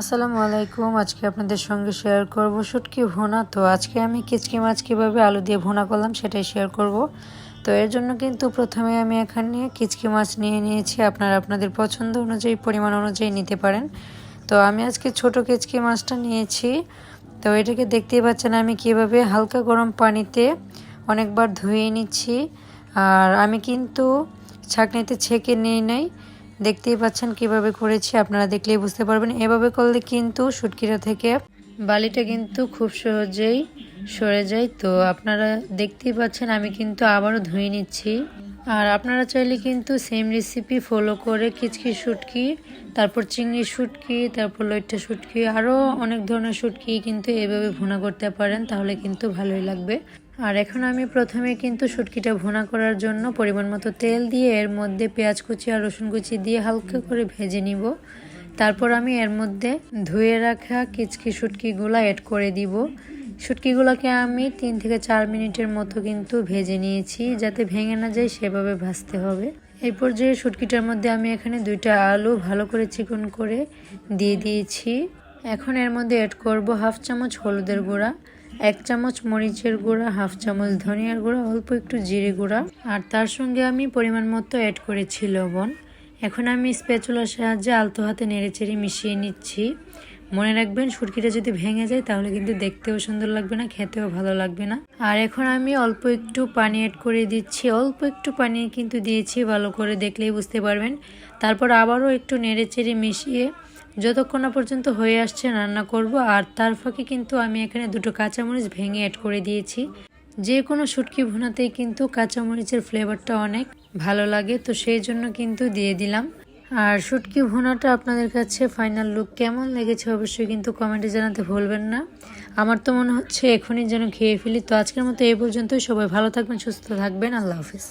আসসালামু আলাইকুম, আজকে আপনাদের সঙ্গে শেয়ার করব শুটকি ভোনা। তো আজকে আমি কিচকি মাছ কীভাবে আলু দিয়ে ভোনা করলাম, সেটাই শেয়ার করব। তো এর জন্য কিন্তু প্রথমে আমি এখানে কিচকি মাছ নিয়ে নিয়েছি। আপনারা আপনাদের পছন্দ অনুযায়ী, পরিমাণ অনুযায়ী নিতে পারেন। তো আমি আজকে ছোট কিচকি মাছটা নিয়েছি। তো এটাকে দেখতেই পাচ্ছেন আমি কীভাবে হালকা গরম পানিতে অনেকবার ধুয়ে নিচ্ছি। আর আমি কিন্তু ছাঁকনিতে ছেঁকে নিয়ে নেই। দেখতেই পাচ্ছেন কীভাবে করেছি আপনারা দেখলেই বুঝতে পারবেন। এভাবে করলে কিন্তু শুটকিটা থেকে বালিটা কিন্তু খুব সহজেই সরে যায়। তো আপনারা দেখতেই পাচ্ছেন, আমি কিন্তু আবারও ধুয়ে নিচ্ছি। আর আপনারা চাইলে কিন্তু সেম রেসিপি ফলো করে কিচকি শুটকি তারপর চিংড়ি শুটকি তারপর লইট্টা শুটকি আরও অনেক ধরনের শুটকি কিন্তু এভাবে ভুনা করতে পারেন, তাহলে কিন্তু ভালোই লাগবে। আর এখন আমি প্রথমে কিন্তু শুটকিটা ভুনা করার জন্য পরিমাণ মতো তেল দিয়ে এর মধ্যে পেঁয়াজ কুচি আর রসুন কুচি দিয়ে হালকা করে ভেজে নিব। তারপর আমি এর মধ্যে ধুয়ে রাখা কিচকি শুটকিগুলো অ্যাড করে দিব। শুটকিগুলোকে আমি তিন থেকে চার মিনিটের মতো কিন্তু ভেজে নিয়েছি, যাতে ভেঙে না যায়, সেভাবে ভাজতে হবে। এই পর্যায়ে শুটকিটার মধ্যে আমি এখানে দুইটা আলু ভালো করে চিকন করে দিয়ে দিয়েছি। এখন এর মধ্যে অ্যাড করব হাফ চামচ হলুদের গুঁড়া। এক চামচ মরিচের গুঁড়া, হাফ চামচ ধনিয়ার গুঁড়া, অল্প একটু জিরে গুঁড়া। আর তার সঙ্গে আমি পরিমাণ মতো অ্যাড করেছি লবণ। এখন আমি স্প্যাচুলার সাহায্যে আলতো হাতে নেড়েচেড়ে মিশিয়ে নিচ্ছি। মনে রাখবেন, সুরকিটা যদি ভেঙে যায়, তাহলে কিন্তু দেখতেও সুন্দর লাগবে না, খেতেও ভালো লাগবে না। আর এখন আমি অল্প একটু পানি অ্যাড করে দিচ্ছি। অল্প একটু পানি কিন্তু দিয়েছি, ভালো করে দেখলেই বুঝতে পারবেন। তারপর আবারও একটু নেড়েচেড়ে মিশিয়ে যতক্ষণ না পর্যন্ত হয়ে আসছে রান্না করব, আর তার ফাঁকে কিন্তু আমি এখানে দুটো কাঁচামরিচ ভেঙে অ্যাড করে দিয়েছি। যে কোনো শুটকি ভুনাতেই কিন্তু কাঁচামরিচের ফ্লেভারটা অনেক ভালো লাগে, তো সেই জন্য কিন্তু দিয়ে দিলাম। আর শুটকি ভুনাটা আপনাদের কাছে ফাইনাল লুক কেমন লেগেছে অবশ্যই কিন্তু কমেন্টে জানাতে ভুলবেন না। আমার তো মনে হচ্ছে এখনই যেন খেয়ে ফেলি, তো আজকের মতো এই পর্যন্তই। সবাই ভালো থাকবেন, সুস্থ থাকবেন। আল্লাহ হাফিজ।